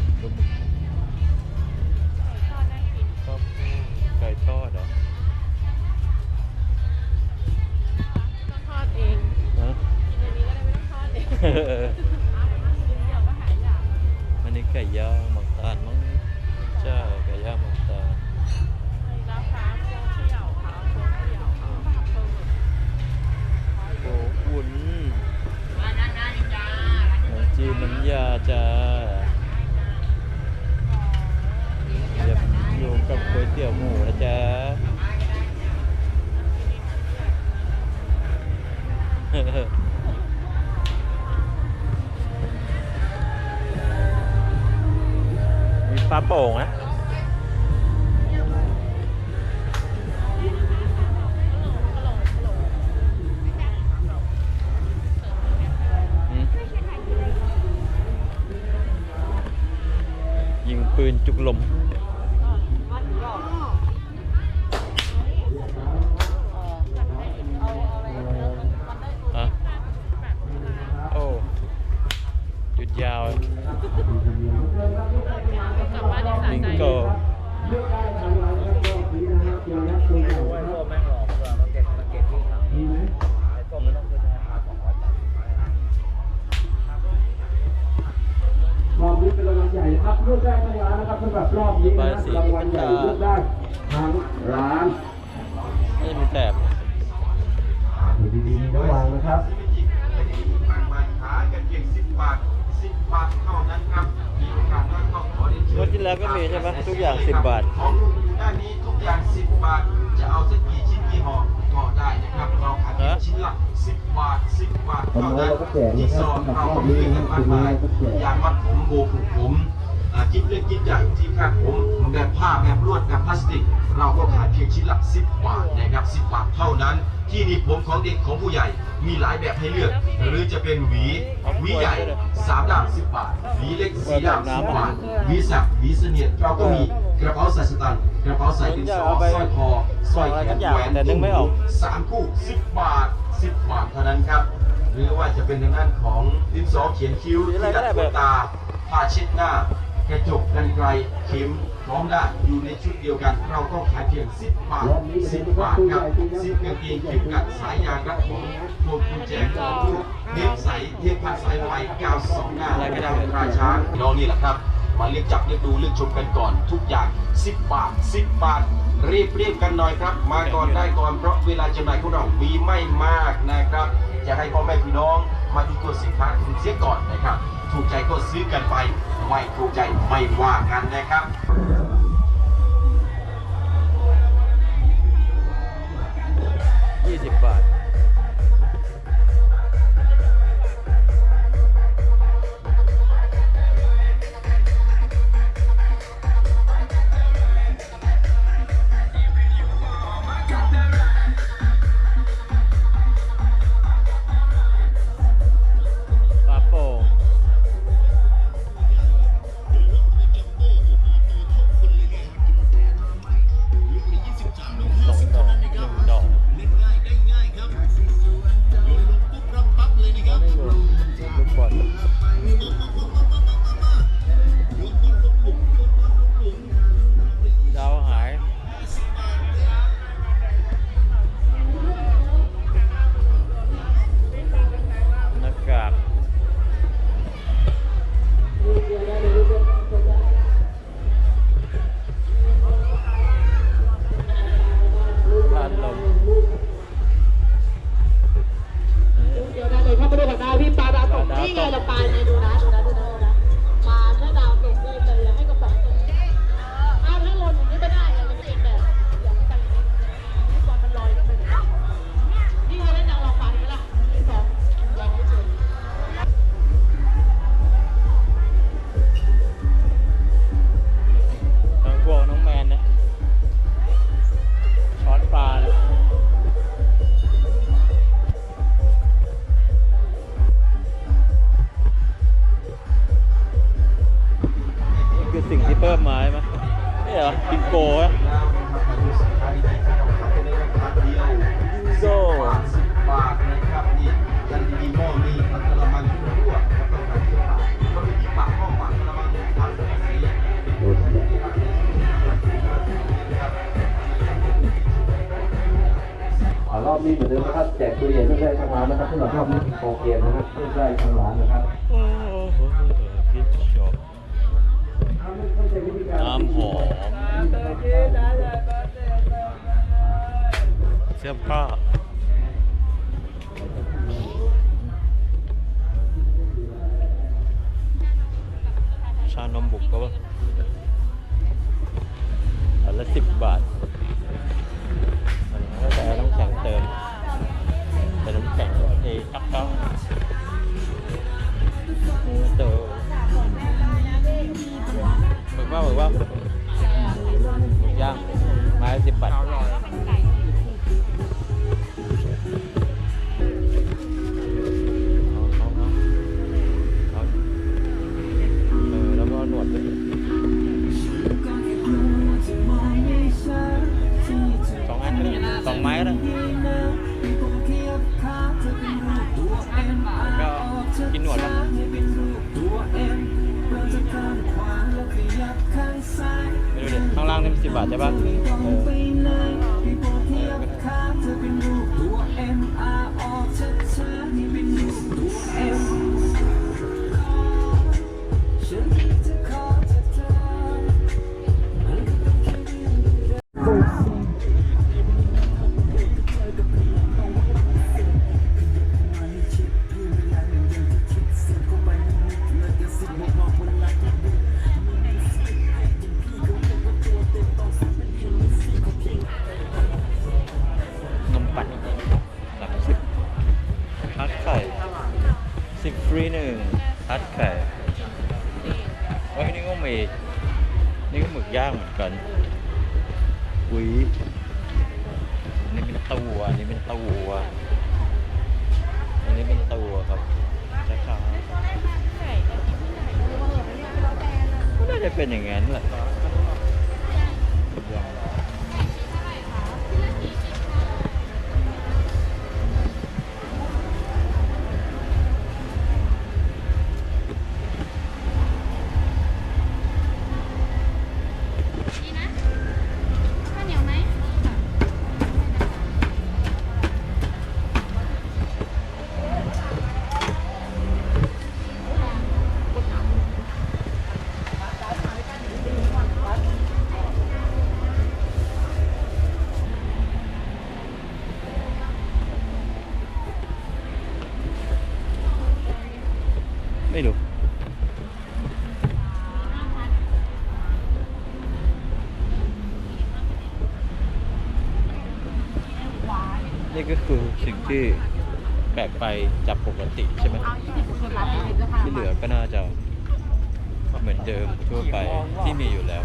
ละ มีปลาโป่งนะยิงปืนจุกลม ญ่นะครับเลือกได้ทั้งร้านนะครับสำหรับรอบนี้นะครับรางวัลใหญ่เลือกได้ทั้งร้านไม่มีแถบดูดีๆระวังนะครับมากมายขายกันเพียง10บาท10บาทเท่านั้นครับมีโอกาสน้อยก็ขอเรียนเชิญงวดที่แล้วก็มีใช่ไหมทุกอย่าง 10 บาทของลุงอยู่ด้านนี้ทุกอย่าง 10 บาท จะเอาสักกี่ชิ้นกี่ห่อก็ได้นะครับ เราขายเพียงชิ้นละ 10 บาท 10 บาทเท่านั้นที่สองเราก็มีกันมากมายอย่างมัดผมโบผูกผม อ่ากิ๊บเล็กกิ๊บใหญ่ที่คาดผมแบบผ้าแบบลวดแบบพลาสติก เราก็ขายเพียงชิ้นละ 10 บาทนะครับ 10 บาทเท่านั้น ที่หนี่ผมของเด็กของผู้ใหญ่มีหลายแบบให้เลือก หรือจะเป็นหวีหวีใหญ่3ด้าม10 บาทหวีเล็ก4ด้าม10บาทหวีสับหวีเสนียดเราก็มีกระเป๋าใส่สตังค์กระเป๋าใส่ดินสอสร้อยคอสร้อยแขนแหวนตุ้มหูสามคู่ 10 บาท 10 บาทเท่านั้นครับหรือว่าจะเป็นทางด้านของดินสอเขียนคิ้วที่ดัดขนตาผ้าเช็ดหน้า กระจกกันไกลเข็มพร้อมได้อยู่ในชุดเดียวกัน เราก็ขายเพียง 10 บาท 10 บาทครับ10กางเกงเข็มกัดสายยางรัดผมพวงกุญแจกองลูกเทปใสเทปพัดสายไฟกาวสองหน้าและกระดาษราช้างน้องนี่แหละครับมาเลือกจับเลือกดูเลือกชมกันก่อนทุกอย่าง 10 บาท 10 บาท รีบรีบกันหน่อยครับ มาก่อนได้ก่อนเพราะเวลาจำหน่ายของเรามีไม่มากนะครับจะให้พ่อแม่พี่น้องมาดูตัวสินค้าคุณเสียก่อนนะครับ ถูกใจก็ซื้อกันไป ไม่ถูกใจไม่ว่ากันนะครับ อบนี้เหมือนเดิมนะครับแจกทุเรียนเพื่อได้ทางร้านนะครับสำหรับรอบนี้โอเคนะครับเพื่อได้ทางร้านนะครับโอ้โหอบน้ำหอมเสื้อผ้าชานมบุกก็ว่าอันละสิบบาท สิบบาทใช่ปะ สิบฟรีหนึ่งทัดไข่โอ้ยนี่ก็มีนี่ก็หมึกย่างเหมือนกันอุ้ยอันนี้เป็นตัวอันนี้เป็นตัวอันนี้เป็นตัวครับช้าๆก็น่าจะเป็นอย่างนั้นแหละ นี่ก็คือสิ่งที่แปลกไปจากปกติใช่ไหมที่เหลือก็น่าจะเหมือนเดิมทั่วไปที่มีอยู่แล้ว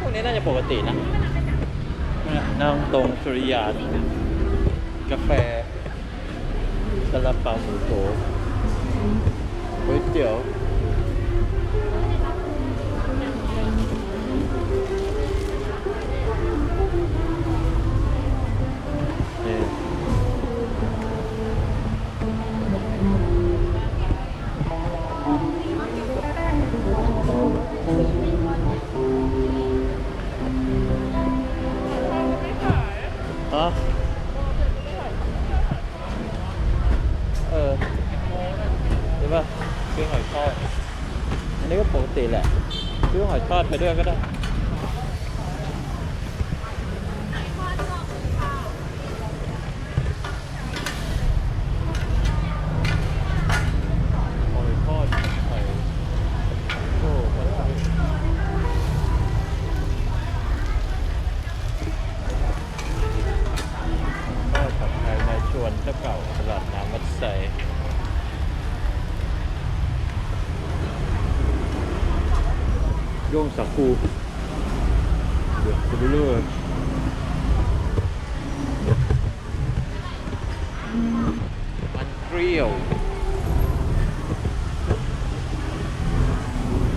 พวกนี้น่าจะปกตินะนั่งตรงสุริยานกาแฟ ซาลาเปาหมูโตก๋วยเตี๋ยว ซื้อหอยทอดไปด้วยก็ได้หอยทอดไข่โอ้มันทอดผัดไทยนาชวนเจ้าเก่าตลาดน้ำวัดไซ โย่งสาคูเดือดไปเรื่อยมันเปรี้ยว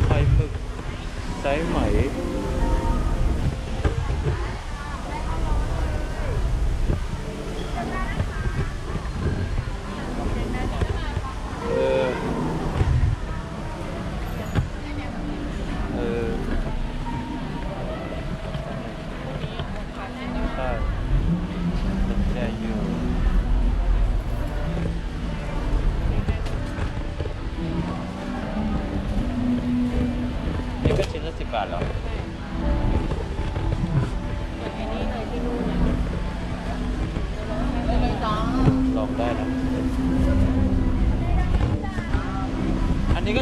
ไข่หมึกไซส์ไหม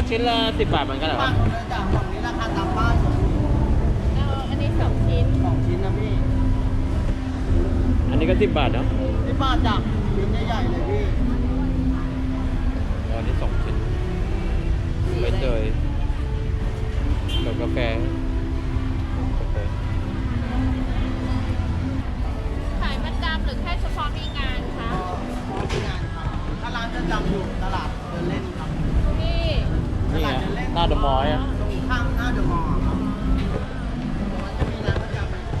ชิ้นละสิบบาทเหมือนกันเหรอครับจากฝั่งนี้ราคาตามบ้านสองเอาอันนี้สองชิ้น สองชิ้นนะพี่อันนี้ก็สิบบาทเนาะที่บ้านจากชิ้นใหญ่ๆเลยพี่อ๋ออันนี้สองชิ้นใบเตยกับกาแฟกาแฟขายประจำหรือแค่เฉพาะมีงานคะก็ที่งานครับถ้าร้านจะจำอยู่ตลาดเดินเล่นครับ นี่ นี่ไง หน้าเดอะมอลล์อะตรงข้างหน้าเดอะมอลล์ครับมันจะมีร้านประจำครับ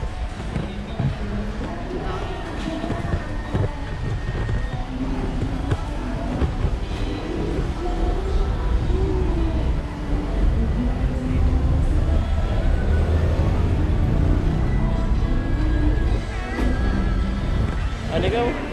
อันนี้ก็